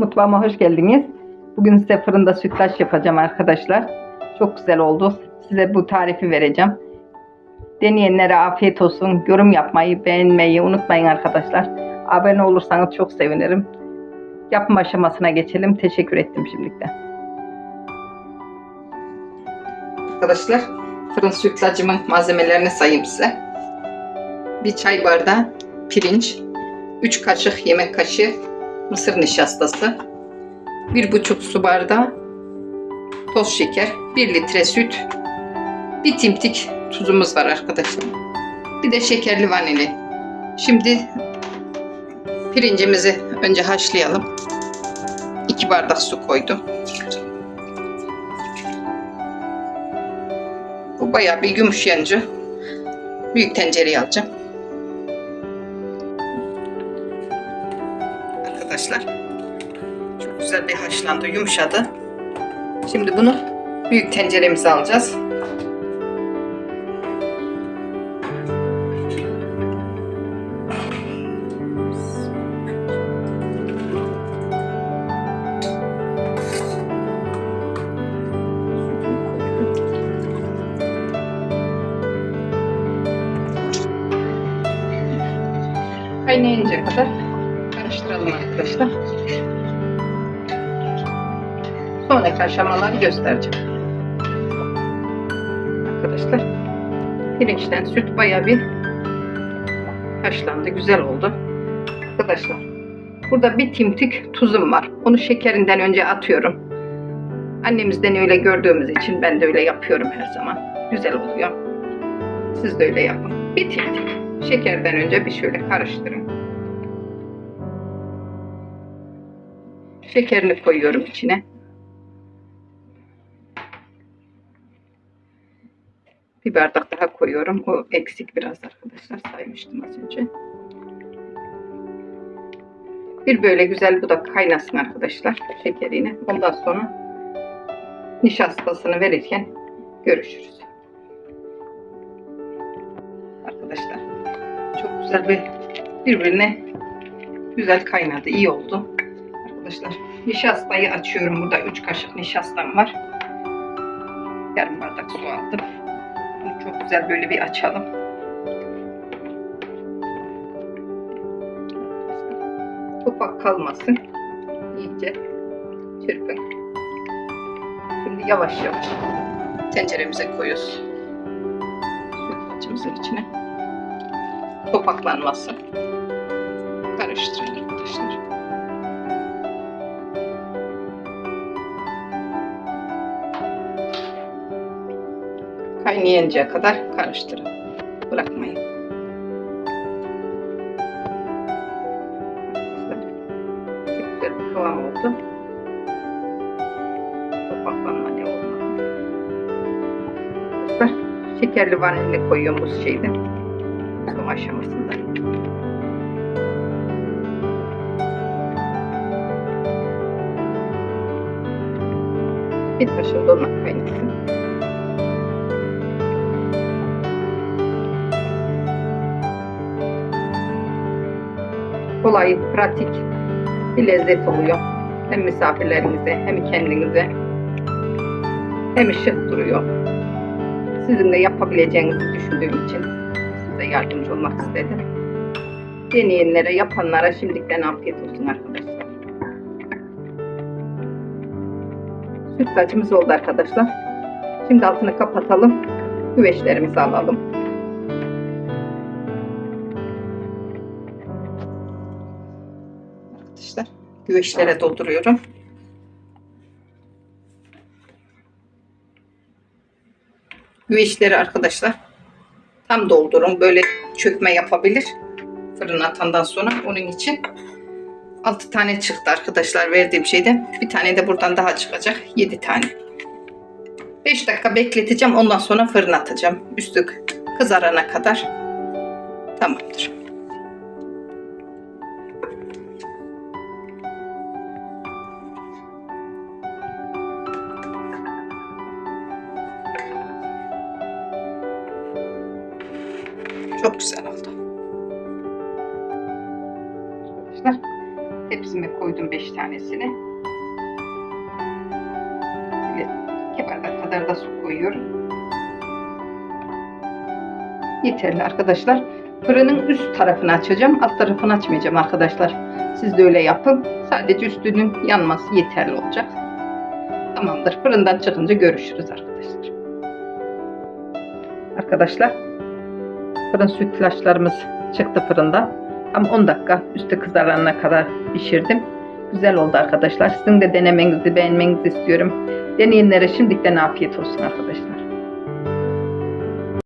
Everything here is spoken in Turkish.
Mutfağıma hoş geldiniz. Bugün size fırında sütlaç yapacağım arkadaşlar. Çok güzel oldu. Size bu tarifi vereceğim. Deneyenlere afiyet olsun. Yorum yapmayı, beğenmeyi unutmayın arkadaşlar. Abone olursanız çok sevinirim. Yapım aşamasına geçelim. Teşekkür ettim şimdilikten. Arkadaşlar fırın sütlacımın malzemelerini sayayım size. Bir çay bardağı pirinç, 3 kaşık yemek kaşığı mısır nişastası, 1,5 su bardağı toz şeker, 1 litre süt, bir timtik tuzumuz var arkadaşlar. Bir de şekerli vanilin. Şimdi pirincimizi önce haşlayalım. 2 bardak su koydum. Bu bayağı bir yumuşayınca büyük tencereye alacağım. Arkadaşlar çok güzel bir haşlandı, yumuşadı. Şimdi bunu büyük tenceremize alacağız. Kaynayınca kadar karıştıralım arkadaşlar. Sonraki aşamaları göstereceğim. Arkadaşlar pirinçten süt bayağı bir haşlandı. Güzel oldu. Arkadaşlar burada bir timtik tuzum var. Onu şekerinden önce atıyorum. Annemizden öyle gördüğümüz için ben de öyle yapıyorum her zaman. Güzel oluyor. Siz de öyle yapın. Bir timtik. Şekerden önce bir şöyle karıştırın. Şekerini koyuyorum içine. Bir bardak daha koyuyorum. O eksik biraz arkadaşlar saymıştım az önce. Bir böyle güzel bu da kaynasın arkadaşlar şekerine. Ondan sonra nişastasını verirken görüşürüz. Arkadaşlar çok güzel bir birbirine güzel kaynadı. iyi oldu. Arkadaşlar nişastayı açıyorum. Burada 3 kaşık nişastam var. Yarım bardak su aldım. Bunu çok güzel böyle bir açalım. Topak kalmasın. İyice çırpın. Şimdi yavaş yavaş tenceremize koyuyoruz. Sütlacımızın içine. Topaklanmasın. Karıştırın arkadaşlar. Kaynayıncaya kadar karıştırın. Bırakmayın. Güzel kıvam oldu. Topaklanma ne olmadı. Şekerli vanilya koyuyorum bu şeyde. Son aşamasında. Bir taşın dolma kaynasın. Kolay, pratik bir lezzet oluyor. Hem misafirlerinize hem kendinize hem şık duruyor. Sizin de yapabileceğinizi düşündüğüm için size yardımcı olmak istedim. Deneyenlere, yapanlara şimdiden afiyet olsun arkadaşlar. Sütlacımız oldu arkadaşlar. Şimdi altını kapatalım. Güveçlerimizi alalım. Arkadaşlar. Güveçlere dolduruyorum. Güveçleri arkadaşlar tam doldurun. Böyle çökme yapabilir. Fırına atandan sonra onun için 6 tane çıktı arkadaşlar verdiğim şeyden. Bir tane de buradan daha çıkacak. 7 tane. 5 dakika bekleteceğim. Ondan sonra fırına atacağım. Üstü kızarana kadar. Tamamdır. Çok güzel oldu. arkadaşlar. Tepsime koydum 5 tanesini. Böyle iki bardak kadar da su koyuyorum. Yeterli arkadaşlar. Fırının üst tarafını açacağım. Alt tarafını açmayacağım arkadaşlar. Siz de öyle yapın. Sadece üstünün yanması yeterli olacak. Tamamdır. Fırından çıkınca görüşürüz arkadaşlar. Arkadaşlar fırın sütlaçlarımız çıktı fırından. Tam 10 dakika üstü kızarana kadar pişirdim. Güzel oldu arkadaşlar. Sizin de denemenizi, beğenmenizi istiyorum. Deneyenlere şimdiden afiyet olsun arkadaşlar.